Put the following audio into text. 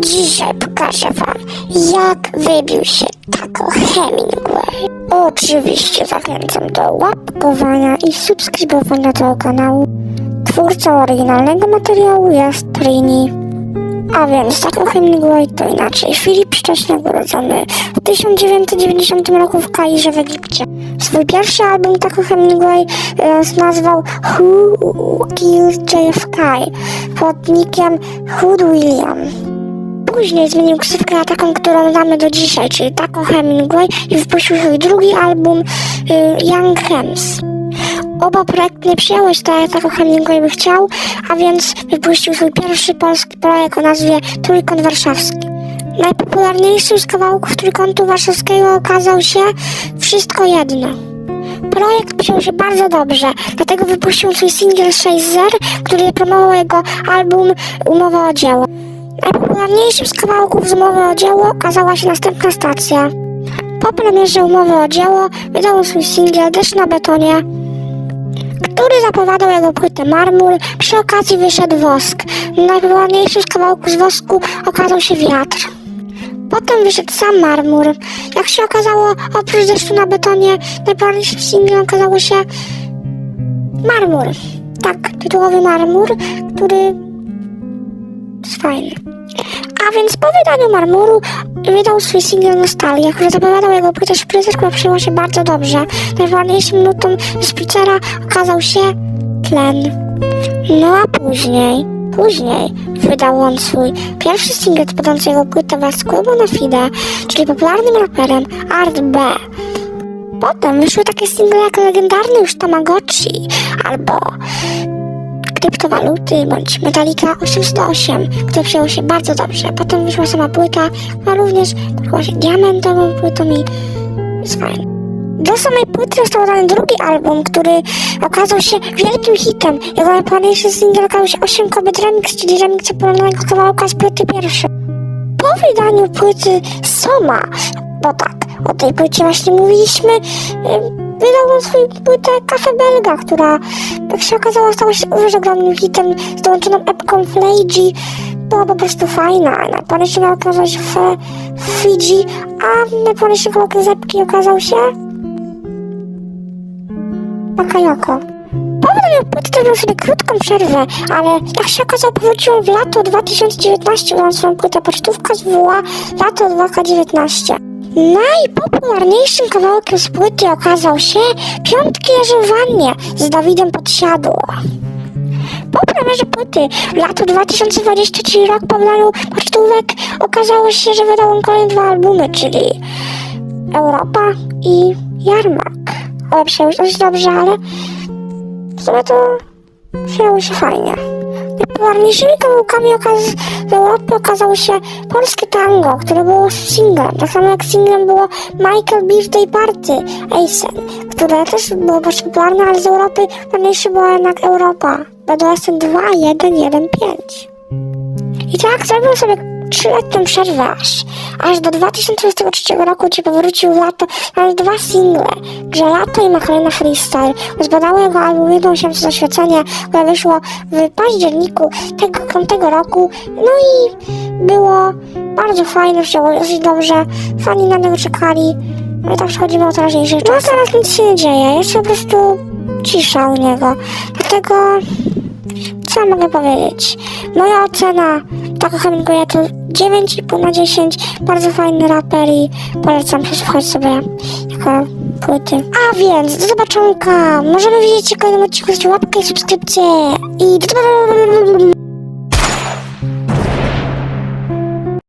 Dzisiaj pokażę wam, jak wybił się Taco Hemingway. Oczywiście zachęcam do łapkowania i subskrybowania tego kanału. Twórcą oryginalnego materiału jest Trini. A więc Taco Hemingway to inaczej Filip Szcześniak urodzony w 1990 roku w Kairze w Egipcie. Swój pierwszy album Taco Hemingway e, nazwał Who Killed JFK pod nickiem Hood William. Później zmienił ksywkę na taką, którą znamy do dzisiaj, czyli Taco Hemingway i wypuścił swój drugi album y, Young Hems. Oba projekty nie przyjęły się tak, jak Taco Hemingway by chciał, a więc wypuścił swój pierwszy polski projekt o nazwie Trójkąt Warszawski. Najpopularniejszym z kawałków Trójkątu Warszawskiego okazał się Wszystko Jedno. Projekt przyjął się bardzo dobrze, dlatego wypuścił swój singiel 6.0, który promował jego album Umowa o dzieło. Najpopularniejszym z kawałków z umowy o dzieło okazała się następna stacja. Po premierze umowy o dzieło wydał swój singiel Deszcz na betonie, który zapowiadał jego płytę Marmur. Przy okazji wyszedł Wosk. Najpopularniejszym z kawałków z Wosku okazał się Wiatr. Potem wyszedł sam Marmur. Jak się okazało, oprócz Deszczu na betonie, najpopularniejszym singlem okazało się Marmur. Tak, tytułowy Marmur, który fajny. A więc po wydaniu Marmuru wydał swój singiel Nostalgia, który zapowiadał jego płytę Szprycer, która przyjęła się bardzo dobrze. Najważniejszym nutą Spritzera okazał się Tlen. No a później, później wydał on swój pierwszy singiel podający jego płytę wraz Kubo na Fide, czyli popularnym raperem Art B. Potem wyszły takie single jak legendarny już Tamagotchi albo kryptowaluty bądź Metallica 808, które przyjęło się bardzo dobrze. Potem wyszła sama płyta, która również była się diamentową płytą i jest fajna. Do samej płyty został dodany drugi album, który okazał się wielkim hitem. Jego najpopularniejszy singiel okazał się 8 kobiet remix, czyli remix popularnego kawałka z płyty pierwszej. Po wydaniu płyty Soma, bo tak, o tej płycie właśnie mówiliśmy, wydał on swoją płytę Cafe Belga, która, jak się okazało, stała się już ogromnym hitem z dołączoną epką Flagi. Była po prostu fajna. Najpopularniejszy miał okazać się w Fidżi, a najpopularniejszy kawałek z epki okazał się Bakayoko. Po wydaniu płyty zrobił sobie krótką przerwę, ale jak się okazało, powrócił w lato 2019, wydał swoją płytę Pocztówka z WA lato 2019. Najpopularniejszym kawałkiem z płyty okazał się Piątki w wannie z Dawidem Podsiadło. Po premierze płyty lato 2020, czyli rok po wydaniu pocztówek, okazało się, że wydał on kolejne dwa albumy, czyli Europa i Jarmak. Przyjęło się dość dobrze, ale w sumie to przyjęło się fajnie. Najpopularniejszymi kawałkami okaz- z Europy okazało się polskie tango, które było singlem. Tak samo jak singlem było Michael Birthday Party Eisen, które też było bardzo popularne, ale z Europy popularniejszy była jednak Europa. BDSM 2, 1, 1, 5. I tak zrobił sobie trzyletnią przerwę aż, aż do 2023 roku, gdzie powrócił lato, nawet dwa single, Grze Lato i Macarena Freestyle. Zbadało jego album Jedną się zaświecenie, które wyszło w październiku tego roku. No i było bardzo fajne, wzięło dosyć dobrze, fani na niego czekali. No i tak przechodzimy o teraźniejszych czasach. No teraz nic się nie dzieje, jest po prostu cisza u niego. Dlatego co mogę powiedzieć? Moja ocena Taco Hemingwaya to 9,5 na 10. Bardzo fajny raper i polecam przesłuchać sobie jako płyty. A więc, do zobaczonka! Możemy widzieć się w kolejnym odcinku, łapkę i subskrypcję. I do zobaczenia!